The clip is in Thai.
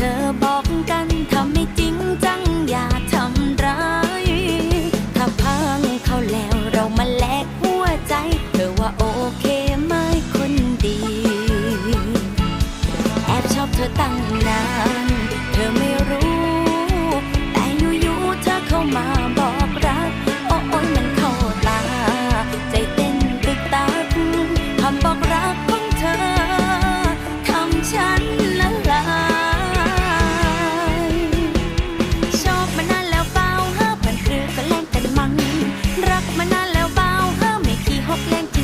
เธอบอกกันทำให้จริงจังอย่าทำรถ้าพังเขาแล้วเรามาแลกหัวใจ เธอว่าโอเคไหมคนดี แอบชอบเธอตั้งนาน เธอไม่รู้ bien